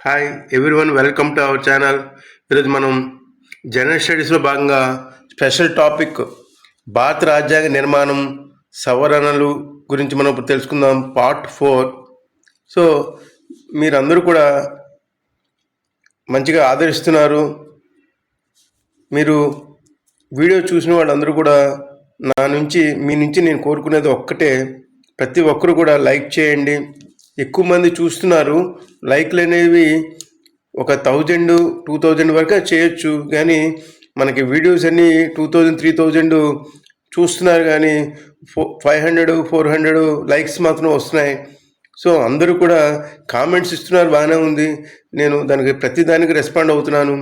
Hi everyone welcome to our channel ఈరోజు మనం general స్టడీస్లో భాగంగా స్పెషల్ టాపిక్ భారత రాజ్యాంగ నిర్మాణం సవరణలు గురించి మనం ఇప్పుడు తెలుసుకుందాం పార్ట్ ఫోర్ సో మీరందరూ కూడా మంచిగా ఆదరిస్తున్నారు. మీరు వీడియో చూసిన వాళ్ళందరూ కూడా నా నుంచి మీ నుంచి నేను కోరుకునేది ఒక్కటే. ప్రతి ఒక్కరు కూడా లైక్ చేయండి ఎక్కువ మంది చూస్తున్నారు. లైక్లు అనేవి ఒక థౌజండ్ టూ థౌజండ్ వరకు చేయొచ్చు. కానీ మనకి వీడియోస్ అన్నీ టూ థౌజండ్ త్రీ థౌజండ్ చూస్తున్నారు కానీ four five hundred four hundred likes మాత్రం వస్తున్నాయి. సో అందరూ కూడా కామెంట్స్ ఇస్తున్నారు బాగానే ఉంది. నేను దానికి ప్రతి దానికి రెస్పాండ్ అవుతున్నాను.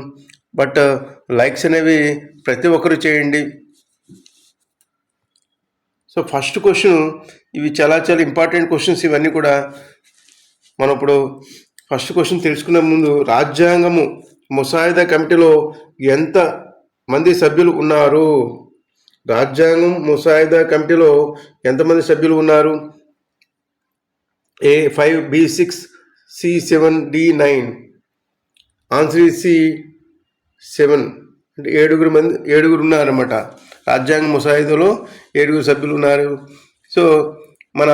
బట్ లైక్స్ అనేవి ప్రతి ఒక్కరు చేయండి. సో ఫస్ట్ క్వశ్చన్ ఇవి చాలా చాలా ఇంపార్టెంట్ క్వశ్చన్స్. ఇవన్నీ కూడా మనం ఇప్పుడు ఫస్ట్ క్వశ్చన్ తెలుసుకునే ముందు రాజ్యాంగము ముసాయిదా కమిటీలో ఎంత మంది సభ్యులు ఉన్నారు? రాజ్యాంగం ముసాయిదా కమిటీలో ఎంతమంది సభ్యులు ఉన్నారు? A five B six C seven D nine. Answer C seven. అంటే ఏడుగురు మంది ఏడుగురు ఉన్నారన్నమాట. రాజ్యాంగ ముసాయిదాలో ఏడుగురు సభ్యులు ఉన్నారు. సో మన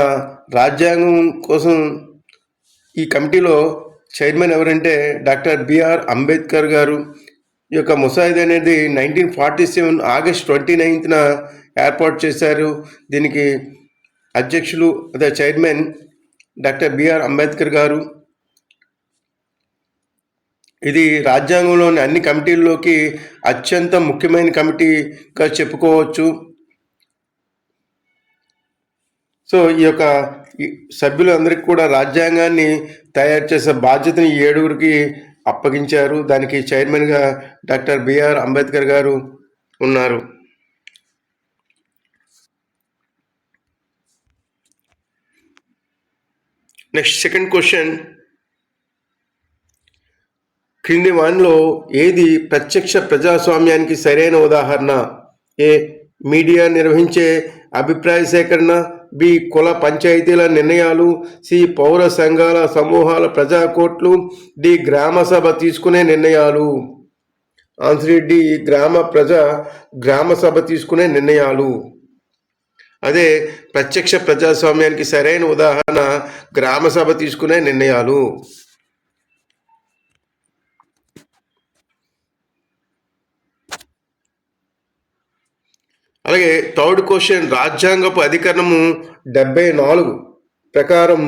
రాజ్యాంగం కోసం ఈ కమిటీలో చైర్మన్ ఎవరంటే డాక్టర్ బిఆర్ అంబేద్కర్ గారు. ఈ యొక్క ముసాయిదా అనేది nineteen forty seven August twenty నైన్త్న ఏర్పాటు చేశారు. దీనికి అధ్యక్షులు అదే చైర్మన్ డాక్టర్ బిఆర్ అంబేద్కర్ గారు. ఇది రాజ్యాంగంలోని అన్ని కమిటీల్లోకి అత్యంత ముఖ్యమైన కమిటీగా చెప్పుకోవచ్చు. సో ఈ యొక్క ఈ సభ్యులందరికీ కూడా రాజ్యాంగాన్ని తయారు చేసే బాధ్యతని ఈ ఏడుగురికి అప్పగించారు. దానికి చైర్మన్గా డాక్టర్ బిఆర్ అంబేద్కర్ గారు ఉన్నారు. Next second question. క్రింది వానిలో ఏది ప్రత్యక్ష ప్రజాస్వామ్యానికి సరైన ఉదాహరణ? ఏ. మీడియా నిర్వహించే అభిప్రాయ సేకరణ. బి. కుల పంచాయతీల నిర్ణయాలు. సి. పౌర సంఘాల సమూహాల ప్రజా కోర్టులు డి. గ్రామ సభ తీసుకునే నిర్ణయాలు. Answer D. గ్రామ ప్రజా గ్రామ సభ తీసుకునే నిర్ణయాలు. అదే ప్రత్యక్ష ప్రజాస్వామ్యానికి సరైన ఉదాహరణ. గ్రామ సభ తీసుకునే నిర్ణయాలు. అలాగే థర్డ్ క్వశ్చన్ రాజ్యాంగపు అధికరణము డెబ్బై నాలుగు ప్రకారం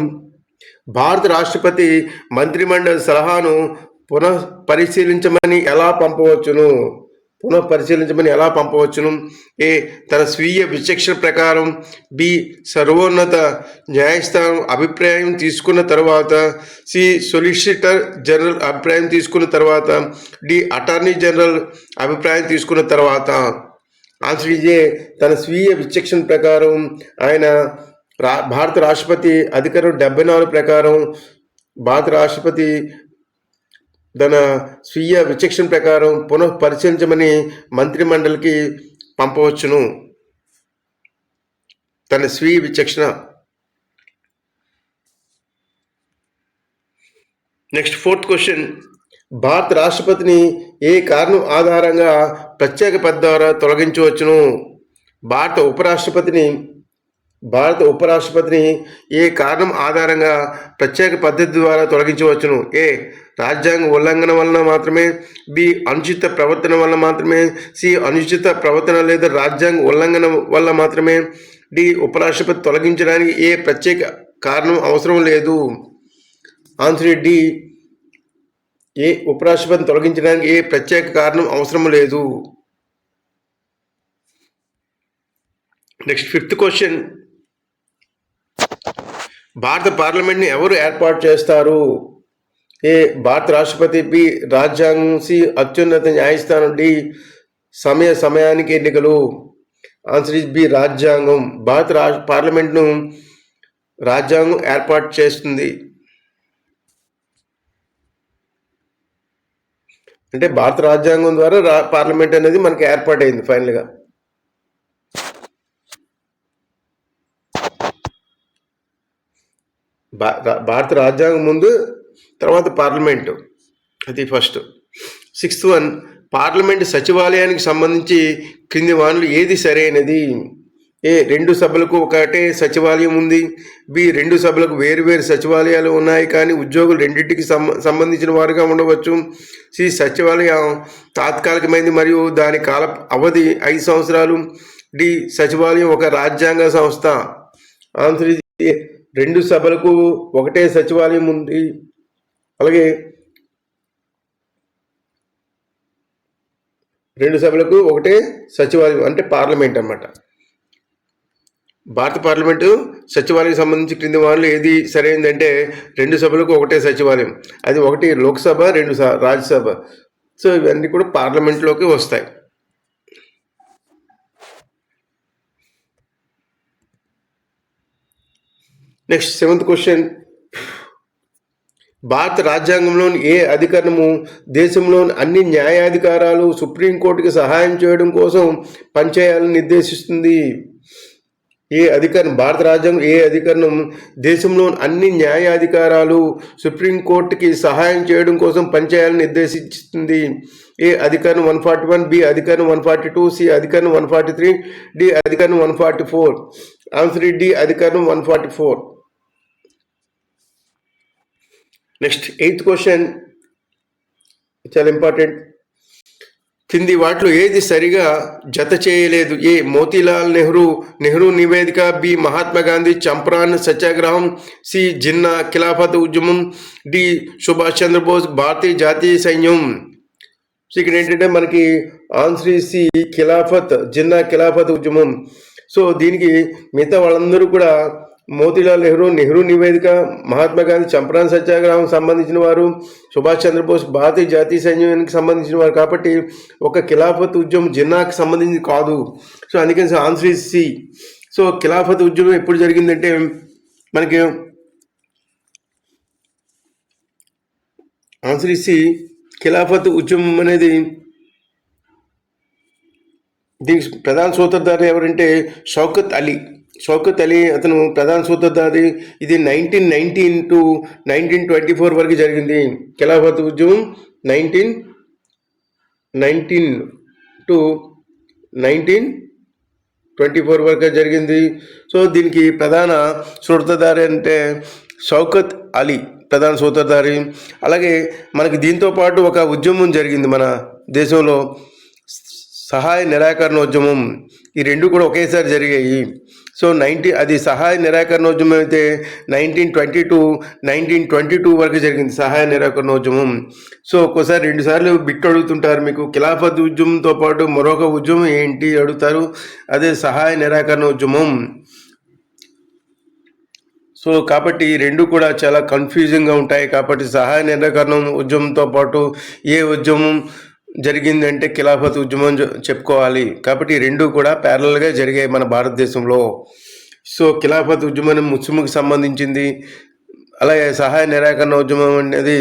భారత రాష్ట్రపతి మంత్రిమండలి సలహాను పునః పరిశీలించమని ఎలా పంపవచ్చును? పునః పరిశీలించమని ఎలా పంపవచ్చును? ఏ తన స్వీయ విచక్షణ ప్రకారం బి సర్వోన్నత న్యాయస్థానం అభిప్రాయం తీసుకున్న తర్వాత సి సొలిసిటర్ జనరల్ అభిప్రాయం తీసుకున్న తర్వాత డి అటార్నీ జనరల్ అభిప్రాయం తీసుకున్న తర్వాత. ఆన్సర్ తన స్వీయ విచక్షణ ప్రకారం ఆయన రా భారత రాష్ట్రపతి అధికారం డెబ్బై నాలుగు ప్రకారం భారత రాష్ట్రపతి తన స్వీయ విచక్షణ ప్రకారం పునః పరిశీలించమని మంత్రిమండలికి పంపవచ్చును. తన స్వీయ విచక్షణ. Next fourth question. భారత రాష్ట్రపతిని ఏ కారణం ఆధారంగా ప్రత్యేక పదవి ద్వారా తొలగించవచ్చును? భారత ఉపరాష్ట్రపతిని భారత ఉపరాష్ట్రపతిని ఏ కారణం ఆధారంగా ప్రత్యేక పద్ధతి ద్వారా తొలగించవచ్చును? ఏ రాజ్యాంగ ఉల్లంఘన వలన మాత్రమే? బి అనుచిత ప్రవర్తన వల్ల మాత్రమే? సి అనుచిత ప్రవర్తన లేదా రాజ్యాంగ ఉల్లంఘన వల్ల మాత్రమే? డి ఉపరాష్ట్రపతి తొలగించడానికి ఏ ప్రత్యేక కారణం అవసరం లేదు? ఆన్సర్ డి ఏ ఉపరాష్ట్రపతిని తొలగించడానికి ఏ ప్రత్యేక కారణం అవసరం లేదు. Next fifth question. భారత పార్లమెంట్ని ఎవరు ఏర్పాటు చేస్తారు? ఏ భారత రాష్ట్రపతి బి రాజ్యాంగం సి అత్యున్నత న్యాయస్థానం డి సమయ సమయానికి ఎన్నికలు. ఆన్సర్ ఇస్ బి రాజ్యాంగం. భారత రా పార్లమెంట్ను రాజ్యాంగం ఏర్పాటు చేస్తుంది. అంటే భారత రాజ్యాంగం ద్వారా రా పార్లమెంట్ అనేది మనకి ఏర్పాటైంది ఫైనల్గా. భారత రాజ్యాంగం ముందు తర్వాత పార్లమెంటు. అది ఫస్ట్. సిక్స్త్ వన్ పార్లమెంట్ సచివాలయానికి సంబంధించి క్రింది వానలు ఏది సరైనది? ఏ రెండు సభలకు ఒకటే సచివాలయం ఉంది. బి రెండు సభలకు వేరు వేరు సచివాలయాలు ఉన్నాయి. కానీ ఉద్యోగులు రెండింటికి సంబంధించిన వారుగా ఉండవచ్చు. సి సచివాలయం తాత్కాలికమైనది మరియు దాని కాల అవధి ఐదు సంవత్సరాలు. డి సచివాలయం ఒక రాజ్యాంగ సంస్థ. ఆన్సర్ రెండు సభలకు ఒకటే సచివాలయం ఉంది. అలాగే రెండు సభలకు ఒకటే సచివాలయం అంటే పార్లమెంట్ అన్నమాట. భారత పార్లమెంటు సచివాలయం సంబంధించి క్రింది వాళ్ళు ఏది సరైందంటే రెండు సభలకు ఒకటే సచివాలయం. అది ఒకటి లోక్సభ రెండు రాజ్యసభ. సో ఇవన్నీ కూడా పార్లమెంట్లోకి వస్తాయి. Next seventh question. భారత రాజ్యాంగంలోని ఏ అధికరణము దేశంలోని అన్ని న్యాయాధికారాలు సుప్రీంకోర్టుకి సహాయం చేయడం కోసం పనిచేయాలని నిర్దేశిస్తుంది? ఏ అధికారం భారత రాజ్యం ఏ అధికరణం దేశంలోని అన్ని న్యాయాధికారాలు సుప్రీంకోర్టుకి సహాయం చేయడం కోసం పనిచేయాలని నిర్దేశిస్తుంది. ఏ అధికారం వన్ ఫార్టీ వన్ బి అధికారం వన్ ఫార్టీ టూ సి అధికారం వన్ ఫార్టీ త్రీ డి అధికారం one forty four. Answer D అధికారం one forty four. Next eighth question. చాలా ఇంపార్టెంట్. కింది వాటిలో ఏది సరిగా జత చేయలేదు. ఏ మోతీలాల్ నెహ్రూ నెహ్రూ నివేదిక బి మహాత్మా గాంధీ చంప్రాన్ సత్యాగ్రహం సి జిన్నా ఖిలాఫత్ ఉద్యమం డి సుభాష్ చంద్రబోస్ భారతీయ జాతీయ సైన్యం. సో ఇక్కడ ఏంటంటే మనకి ఆన్సర్ సి ఖిలాఫత్ జిన్నా ఖిలాఫత్ ఉద్యమం. సో దీనికి మిగతా వాళ్ళందరూ కూడా మోతీలాల్ నెహ్రూ నెహ్రూ నివేదిక మహాత్మా గాంధీ చంపరాన్ సత్యాగ్రహం సంబంధించిన వారు సుభాష్ చంద్రబోస్ భారతీయ జాతీయ సైన్యానికి సంబంధించిన వారు. కాబట్టి ఒక ఖిలాఫత్ ఉద్యమం జిన్నాకి సంబంధించి కాదు. సో అందుకని answer is C. So Khilafat ఉద్యమం ఎప్పుడు జరిగిందంటే మనకి ఆన్సర్ ఇస్ సి. ఖిలాఫత్ ఉద్యమం అనేది దీనికి ప్రధాన సూత్రధారులు ఎవరంటే షౌకత్ అలీ. షౌకత్ అలీ అతను ప్రధాన సూత్రధారి. ఇది nineteen nineteen to nineteen twenty four వరకు జరిగింది. ఖిలాఫత్ ఉద్యమం nineteen nineteen to nineteen twenty four వరకు జరిగింది. సో దీనికి ప్రధాన సూత్రధారి అంటే షౌకత్ అలీ ప్రధాన సూత్రధారి. అలాగే మనకి దీంతో పాటు ఒక ఉద్యమం జరిగింది మన దేశంలో. సహాయ నిరాకరణ ఉద్యమం. ఈ రెండు కూడా ఒకేసారి జరిగాయి. సో నైన్టీ అది సహాయ నిరాకరణ ఉద్యమం అయితే nineteen twenty two nineteen twenty two వరకు జరిగింది సహాయ నిరాకరణ ఉద్యమం సో ఒక్కోసారి రెండుసార్లు బిట్ అడుగుతుంటారు మీకు. ఖిలాఫత్ ఉద్యమంతో పాటు మరొక ఉద్యమం ఏంటి అడుగుతారు. అదే సహాయ నిరాకరణ ఉద్యమం సో కాబట్టి ఈ రెండు కూడా చాలా కన్ఫ్యూజింగ్గా ఉంటాయి. కాబట్టి సహాయ నిరాకరణ ఉద్యమంతో పాటు ఏ ఉద్యమం జరిగిందంటే ఖిలాఫత్ ఉద్యమం చెప్పుకోవాలి. కాబట్టి రెండు కూడా ప్యారల్గా జరిగాయి మన భారతదేశంలో. సో ఖిలాఫత్ ఉద్యమం ముస్లింకి సంబంధించింది. అలాగే సహాయ నిరాకరణ ఉద్యమం అనేది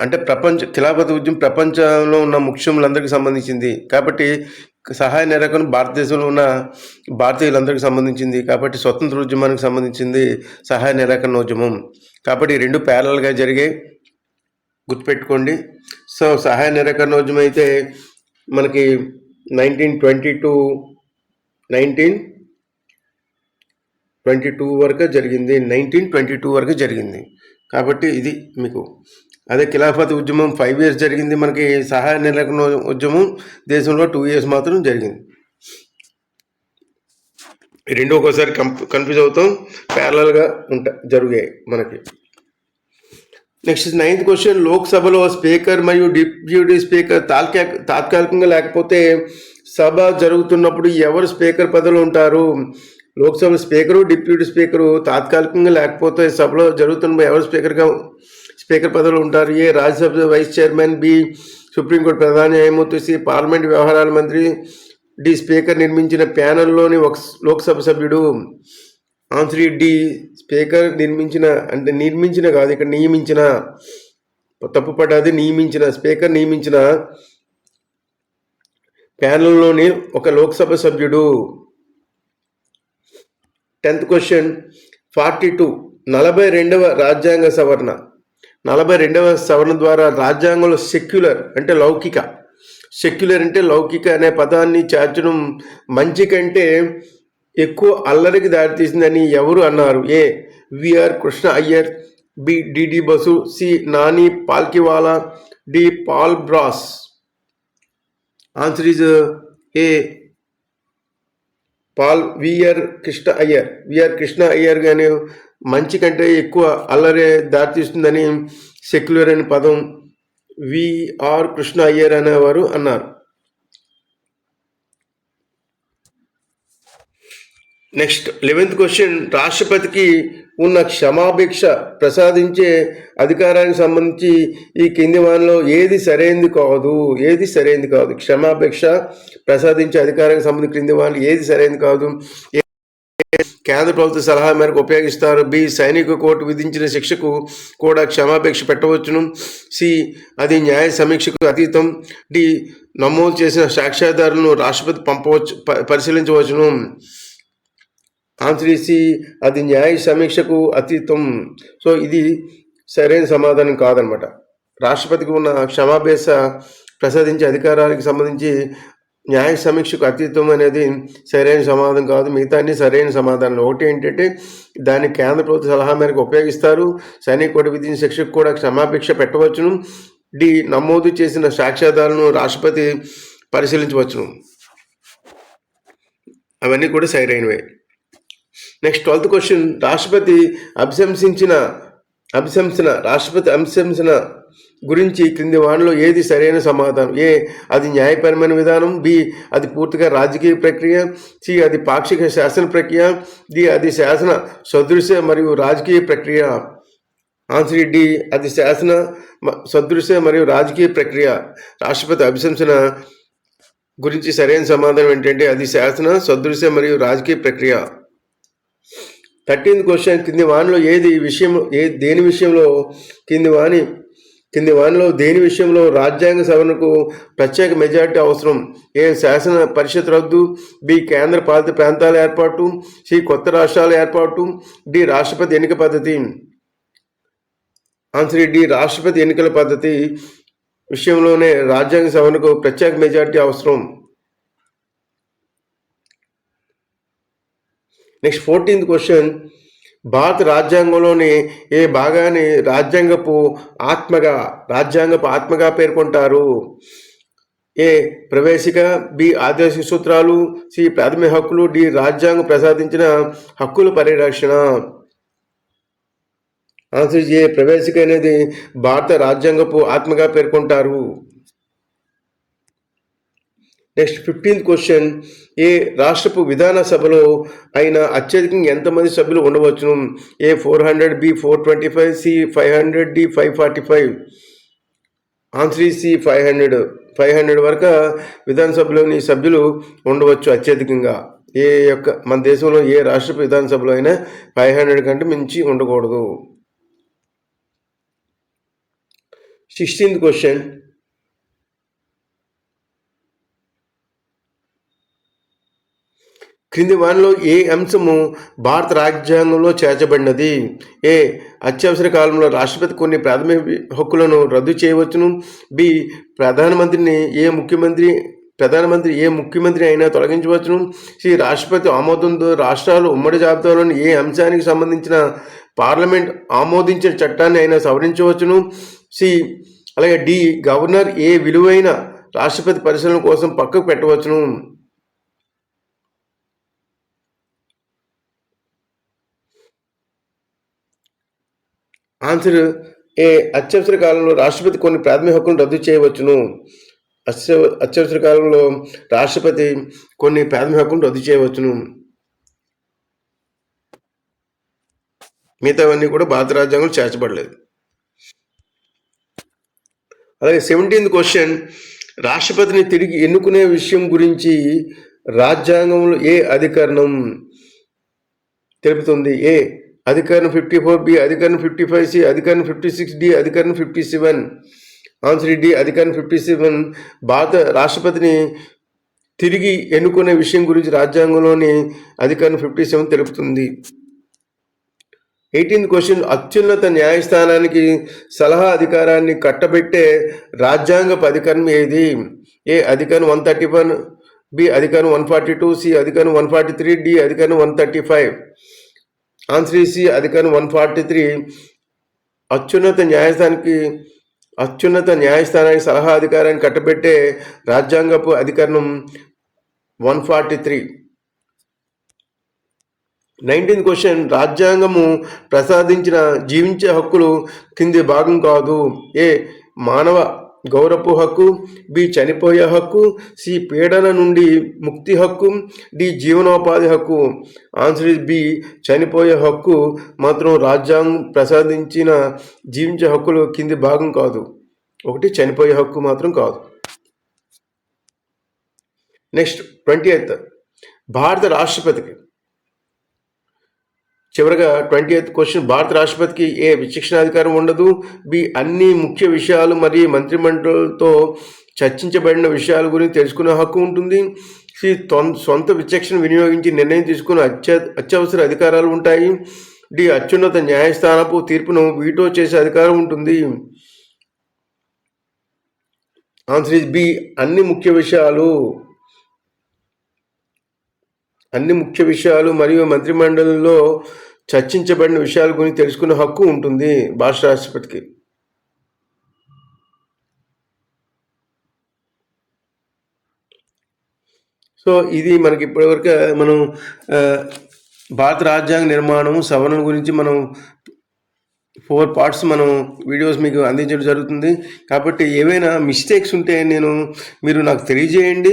అంటే ప్రపంచ ఖిలాఫత్ ఉద్యమం ప్రపంచంలో ఉన్న ముఖ్యములందరికీ సంబంధించింది. కాబట్టి సహాయ నిరాకరణ భారతదేశంలో ఉన్న భారతీయులందరికీ సంబంధించింది. కాబట్టి స్వతంత్ర ఉద్యమానికి సంబంధించింది సహాయ నిరాకరణ ఉద్యమం. కాబట్టి రెండు ప్యారల్గా జరిగాయి. గుర్తుపెట్టుకోండి. సో సహాయ నిరాకరణ ఉద్యమం అయితే మనకి nineteen twenty two nineteen twenty two వరకు జరిగింది నైన్టీన్ ట్వంటీ టూ వరకు జరిగింది. కాబట్టి ఇది మీకు అదే ఖిలాఫత్ ఉద్యమం ఫైవ్ ఇయర్స్ జరిగింది మనకి సహాయ నిరకరణ ఉద్యమం దేశంలో టూ ఇయర్స్ మాత్రం జరిగింది. రెండు ఒక్కోసారి కంప్ కన్ఫ్యూజ్ అవుతాం. ప్యారలల్గా ఉంటా జరిగాయి మనకి. నెక్స్ట్ నైన్త్ క్వశ్చన్ లోక్సభలో స్పీకర్ మరియు డిప్యూటీ స్పీకర్ తాల్కా తాత్కాలికంగా లేకపోతే సభ జరుగుతున్నప్పుడు ఎవరు స్పీకర్ పదవిలో ఉంటారు? లోక్సభ స్పీకరు డిప్యూటీ స్పీకరు తాత్కాలికంగా లేకపోతే సభలో జరుగుతున్నప్పుడు ఎవరు స్పీకర్గా స్పీకర్ పదవిలో ఉంటారు? A Rajya Sabha vice chairman B supreme court ప్రధాన న్యాయమూర్తి సి పార్లమెంట్ వ్యవహారాల మంత్రి డి స్పీకర్ నిర్మించిన ప్యానెల్లోని ఒక లోక్సభ సభ్యుడు. ఆన్సర్ డి స్పీకర్ నిర్మించిన అంటే నిర్మించిన కాదు ఇక్కడ నియమించిన. తప్పు పడ్డది నియమించిన స్పీకర్ నియమించిన ప్యానెల్లోని ఒక లోక్సభ సభ్యుడు. టెన్త్ క్వశ్చన్ ఫార్టీ టూ నలభై రెండవ రాజ్యాంగ సవరణ. నలభై రెండవ సవరణ ద్వారా రాజ్యాంగంలో సెక్యులర్ అంటే లౌకిక. సెక్యులర్ అంటే లౌకిక అనే పదాన్ని చేర్చడం మంచి కంటే ఎక్కువ అల్లరికి దారితీసిందని ఎవరు అన్నారు? A. VR Krishna Iyer B. DD Basu C. Nani Palkhivala D. Paul Brass. Answer is A Paul VR Krishna Iyer. VR Krishna Iyer గాని మంచి కంటే ఎక్కువ అల్లరే దారితీస్తుందని సెక్యులర్ అనే పదం విఆర్ కృష్ణ అయ్యర్ అనేవారు అన్నారు. నెక్స్ట్ లెవెన్త్ క్వశ్చన్ రాష్ట్రపతికి ఉన్న క్షమాభిక్ష ప్రసాదించే అధికారానికి సంబంధించి ఈ కింది వానిలో ఏది సరైనది కాదు ఏది సరైనది కాదు. క్షమాభిక్ష ప్రసాదించే అధికారానికి సంబంధించి క్రింది వాళ్ళు ఏది సరైనది కాదు. ఏ- కేంద్ర ప్రభుత్వ సలహా మేరకు ఉపయోగిస్తారు. బి సైనిక కోర్టు విధించిన శిక్షకు కూడా క్షమాభిక్ష పెట్టవచ్చును. సి అది న్యాయ సమీక్షకు అతీతం. డి నమోదు చేసిన సాక్ష్యాధారులను రాష్ట్రపతి పంపవచ్చు ప- పరిశీలించవచ్చును. ఆన్సర్ అది న్యాయ సమీక్షకు అతీతం. సో ఇది సరైన సమాధానం కాదనమాట. రాష్ట్రపతికి ఉన్న క్షమాభేస ప్రసాదించే అధికారానికి సంబంధించి న్యాయ సమీక్షకు అతీతం అనేది సరైన సమాధానం కాదు. మిగతా అన్ని సరైన సమాధానం ఒకటి ఏంటంటే దాన్ని కేంద్ర ప్రభుత్వ సలహా మేరకు ఉపయోగిస్తారు. సైనిక కోటి విధించిన శిక్షకు కూడా క్షమాభిక్ష పెట్టవచ్చును. డి నమోదు చేసిన సాక్ష్యాధారాలను రాష్ట్రపతి పరిశీలించవచ్చును. అవన్నీ కూడా సరైనవే. నెక్స్ట్ ట్వెల్త్ క్వశ్చన్ రాష్ట్రపతి అభిశంసించిన అభిశంసన రాష్ట్రపతి అభిశంసన గురించి క్రింది వాటిలో ఏది సరైన సమాధానం? ఏ అది న్యాయపరమైన విధానం. బి అది పూర్తిగా రాజకీయ ప్రక్రియ. సి అది పాక్షిక శాసన ప్రక్రియ. డి అది శాసన సదృశ్య మరియు రాజకీయ ప్రక్రియ. ఆన్సర్ డి అది శాసన మ- సదృశ్య మరియు రాజకీయ ప్రక్రియ. రాష్ట్రపతి అభిశంసన గురించి సరైన సమాధానం ఏంటంటే అది శాసన సదృశ్య మరియు రాజకీయ ప్రక్రియ. థర్టీన్త్ క్వశ్చన్ కింది వాణిలో ఏది విషయం ఏ దేని విషయంలో కింది వాణి కింది వాణిలో దేని విషయంలో రాజ్యాంగ సవరణకు ప్రత్యేక మెజారిటీ అవసరం? ఏ శాసన పరిషత్ రద్దు? బి కేంద్ర పాలిత ప్రాంతాల ఏర్పాటు? సి కొత్త రాష్ట్రాల ఏర్పాటు? డి రాష్ట్రపతి ఎన్నిక పద్ధతి? ఆన్సర్ డి రాష్ట్రపతి ఎన్నికల పద్ధతి విషయంలోనే రాజ్యాంగ సవరణకు ప్రత్యేక మెజారిటీ అవసరం. Next fourteenth question. భారత రాజ్యాంగంలోని ఏ భాగాన్ని రాజ్యాంగపు ఆత్మగా రాజ్యాంగపు ఆత్మగా పేర్కొంటారు? ఏ ప్రవేశిక బి ఆదేశిక సూత్రాలు సి ప్రాథమిక హక్కులు డి రాజ్యాంగం ప్రసాదించిన హక్కుల పరిరక్షణ. ఆన్సర్ ఏ ప్రవేశిక అనేది భారత రాజ్యాంగపు ఆత్మగా పేర్కొంటారు? Next fifteenth question. ఏ రాష్ట్రపు విధాన సభలో అయినా అత్యధికంగా ఎంతమంది సభ్యులు ఉండవచ్చును? A four hundred B four twenty five C five hundred D five forty five. Answer C five hundred. Five hundred వరకు విధానసభలోని సభ్యులు ఉండవచ్చు అత్యధికంగా. ఏ యొక్క మన దేశంలో ఏ రాష్ట్రపు విధానసభలో అయినా ఫైవ్ హండ్రెడ్ కంటే మించి ఉండకూడదు. Sixteenth question. క్రింది వానిలో ఏ అంశము భారత రాజ్యాంగంలో చేర్చబడినది? ఏ. అత్యవసర కాలంలో రాష్ట్రపతి కొన్ని ప్రాథమిక హక్కులను రద్దు చేయవచ్చును. బి. ప్రధానమంత్రిని ఏ ముఖ్యమంత్రి ప్రధానమంత్రి ఏ ముఖ్యమంత్రి అయినా తొలగించవచ్చును. సి. రాష్ట్రపతి ఆమోదంతో రాష్ట్రాలు ఉమ్మడి జాబితాలోని ఏ అంశానికి సంబంధించిన పార్లమెంట్ ఆమోదించిన చట్టాన్ని అయినా సవరించవచ్చును. సి. అలాగే డి. గవర్నర్ ఏ విలువైన రాష్ట్రపతి పరిశీలన కోసం పక్కకు పెట్టవచ్చును. ఆన్సర్ ఏ అత్యవసర కాలంలో రాష్ట్రపతి కొన్ని ప్రాథమిక హక్కులను రద్దు చేయవచ్చును? అత్య అత్యవసర కాలంలో రాష్ట్రపతి కొన్ని ప్రాథమిక హక్కులను రద్దు చేయవచ్చును. మిగతావన్నీ కూడా భారత రాజ్యాంగం చేర్చబడలేదు. అలాగే సెవెంటీన్త్ క్వశ్చన్ రాష్ట్రపతిని తిరిగి ఎన్నుకునే విషయం గురించి రాజ్యాంగంలో ఏ అధికరణం తెలుపుతుంది? ఏ అధికారం ఫిఫ్టీ ఫోర్ బి అధికారం ఫిఫ్టీ ఫైవ్ సి అధికారం ఫిఫ్టీ సిక్స్ డి అధికారం ఫిఫ్టీ సెవెన్ ఆన్సర్ డి అధికారం ఫిఫ్టీ సెవెన్ భారత రాష్ట్రపతిని తిరిగి ఎన్నుకునే విషయం గురించి రాజ్యాంగంలోని అధికారం ఫిఫ్టీ సెవెన్ తెలుపుతుంది. ఎయిటీన్త్ క్వశ్చన్ అత్యున్నత న్యాయస్థానానికి సలహా అధికారాన్ని కట్టబెట్టే రాజ్యాంగపు అధికారం ఏది? ఏ అధికారం వన్ థర్టీ వన్ బి అధికారం వన్ ఫార్టీ టూ సి అధికారం వన్ ఫార్టీ త్రీ డి అధికారం వన్ థర్టీ ఫైవ్ ఆన్సర్ అధికారం వన్ ఫార్టీ త్రీ అత్యున్నత న్యాయస్థానానికి అత్యున్నత న్యాయస్థానానికి సలహా అధికారాన్ని కట్టబెట్టే రాజ్యాంగపు అధికారం one forty three. Nineteenth question రాజ్యాంగము ప్రసాదించిన జీవించే హక్కులు కింది భాగం కాదు. ఏ మానవ గౌరపు హక్కు బి చనిపోయే హక్కు సి పీడన నుండి ముక్తి హక్కు డి జీవనోపాధి హక్కు. ఆన్సర్ ఇస్ బి చనిపోయే హక్కు మాత్రం రాజ్యాంగం ప్రసాదించిన జీవించే హక్కులు కింది భాగం కాదు. ఒకటి చనిపోయే హక్కు మాత్రం కాదు. Next twenty eighth. భారత రాష్ట్రపతికి చివరగా ట్వంటీ ఎయిత్ క్వశ్చన్ భారత రాష్ట్రపతికి ఏ విచక్షణాధికారం ఉండదు? బి అన్ని ముఖ్య విషయాలు మరియు మంత్రిమండలితో చర్చించబడిన విషయాల గురించి తెలుసుకునే హక్కు ఉంటుంది. సి సొంత విచక్షణ వినియోగించి నిర్ణయం తీసుకునే అత్య అత్యవసర అధికారాలు ఉంటాయి. డి అత్యున్నత న్యాయస్థానపు తీర్పును వీటో చేసే అధికారం ఉంటుంది. ఆన్సర్ ఇస్ బి అన్ని ముఖ్య విషయాలు అన్ని ముఖ్య విషయాలు మరియు మంత్రిమండలిలో చర్చించబడిన విషయాల గురించి తెలుసుకునే హక్కు ఉంటుంది భారత రాష్ట్రపతికి. సో ఇది మనకి ఇప్పటివరకు మనం భారత రాజ్యాంగ నిర్మాణం సవరణ గురించి మనం ఫోర్ పార్ట్స్ మనం వీడియోస్ మీకు అందించడం జరుగుతుంది. కాబట్టి ఏవైనా మిస్టేక్స్ ఉంటే నేను మీరు నాకు తెలియజేయండి.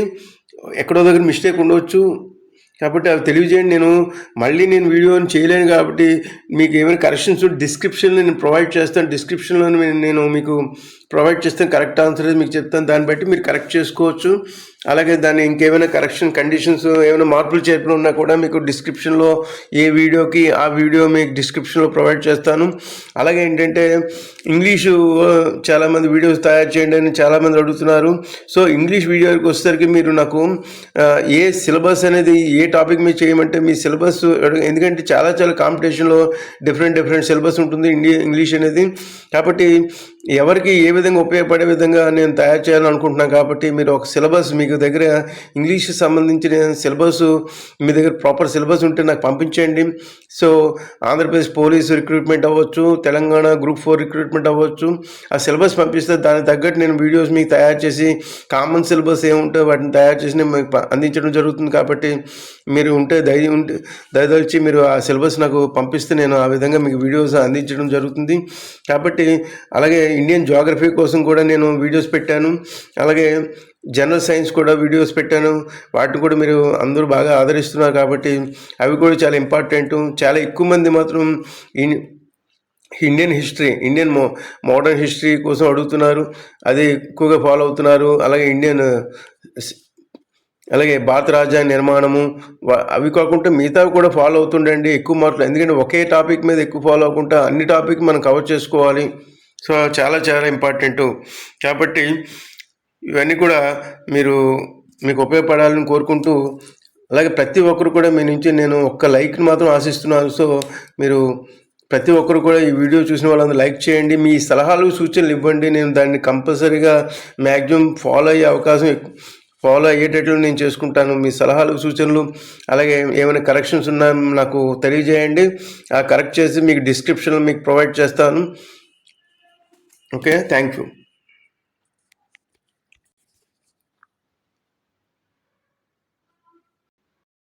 ఎక్కడో దగ్గర మిస్టేక్ ఉండవచ్చు. కాబట్టి అవి తెలియజేయండి. నేను మళ్ళీ నేను వీడియోని చేయలేను కాబట్టి మీకు ఏమైనా కరెక్షన్స్ డిస్క్రిప్షన్లో నేను ప్రొవైడ్ చేస్తాను. డిస్క్రిప్షన్లో నేను మీకు ప్రొవైడ్ చేస్తాను. కరెక్ట్ ఆన్సర్ మీకు చెప్తాను. దాన్ని బట్టి మీరు కరెక్ట్ చేసుకోవచ్చు. అలాగే దాన్ని ఇంకేమైనా కరెక్షన్ కండిషన్స్ ఏమైనా మార్పులు చేర్పులు ఉన్నా కూడా మీకు డిస్క్రిప్షన్లో ఏ వీడియోకి ఆ వీడియో మీకు డిస్క్రిప్షన్లో ప్రొవైడ్ చేస్తాను. అలాగే ఏంటంటే ఇంగ్లీషు చాలామంది వీడియోస్ తయారు చేయండి అని చాలామంది అడుగుతున్నారు. సో ఇంగ్లీష్ వీడియోకి వచ్చేసరికి మీరు నాకు ఏ సిలబస్ అనేది ఏ టాపిక్ మీద చేయమంటే మీ సిలబస్ ఎందుకంటే చాలా చాలా కాంపిటీషన్లో డిఫరెంట్ డిఫరెంట్ సిలబస్ ఉంటుంది ఇంగ్లీష్ అనేది. కాబట్టి ఎవరికి ఏ విధంగా ఉపయోగపడే విధంగా నేను తయారు చేయాలని అనుకుంటున్నాను కాబట్టి మీరు ఒక సిలబస్ మీకు దగ్గర ఇంగ్లీష్ సంబంధించిన సిలబస్ మీ దగ్గర ప్రాపర్ సిలబస్ ఉంటే నాకు పంపించండి. సో ఆంధ్రప్రదేశ్ పోలీస్ రిక్రూట్మెంట్ అవ్వచ్చు తెలంగాణ గ్రూప్ ఫోర్ రిక్రూట్మెంట్ అవ్వచ్చు. ఆ సిలబస్ పంపిస్తే దానికి తగ్గట్టు నేను వీడియోస్ మీకు తయారు చేసి కామన్ సిలబస్ ఏముంటే వాటిని తయారు చేసి నేను మీకు అందించడం జరుగుతుంది కాబట్టి మీరు ఉంటే దయ ఉంటే దయదలిచి మీరు ఆ సిలబస్ నాకు పంపిస్తే నేను ఆ విధంగా మీకు వీడియోస్ అందించడం జరుగుతుంది. కాబట్టి అలాగే ఇండియన్ జోగ్రఫీ కోసం కూడా నేను వీడియోస్ పెట్టాను. అలాగే జనరల్ సైన్స్ కూడా వీడియోస్ పెట్టాను. వాటిని కూడా మీరు అందరూ బాగా ఆదరిస్తున్నారు కాబట్టి అవి కూడా చాలా ఇంపార్టెంట్ చాలా ఎక్కువ మంది మాత్రం ఇండియన్ హిస్టరీ ఇండియన్ మో మోడర్న్ హిస్టరీ కోసం అడుగుతున్నారు. అది ఎక్కువగా ఫాలో అవుతున్నారు. అలాగే ఇండియన్ అలాగే భారత రాజ్యాంగ నిర్మాణము అవి కాకుండా మిగతావి కూడా ఫాలో అవుతుండండి. ఎక్కువ మార్కులు ఎందుకంటే ఒకే టాపిక్ మీద ఎక్కువ ఫాలో అవ్వకుండా అన్ని టాపిక్ మనం కవర్ చేసుకోవాలి. సో చాలా చాలా ఇంపార్టెంట్. కాబట్టి ఇవన్నీ కూడా మీరు మీకు ఉపయోగపడాలని కోరుకుంటూ అలాగే ప్రతి ఒక్కరు కూడా మీ నుంచి నేను ఒక్క లైక్ని మాత్రం ఆశిస్తున్నాను. సో మీరు ప్రతి ఒక్కరు కూడా ఈ వీడియో చూసిన వాళ్ళందరూ లైక్ చేయండి. మీ సలహాలు సూచనలు ఇవ్వండి. నేను దాన్ని కంపల్సరీగా మ్యాక్సిమం ఫాలో అయ్యే అవకాశం ఫాలో అయ్యేటట్లు నేను చేసుకుంటాను. మీ సలహాలు సూచనలు అలాగే ఏమైనా కరెక్షన్స్ ఉన్నా నాకు తెలియజేయండి. ఆ కరెక్ట్ చేసి మీకు డిస్క్రిప్షన్లో మీకు ప్రొవైడ్ చేస్తాను. Okay, thank you.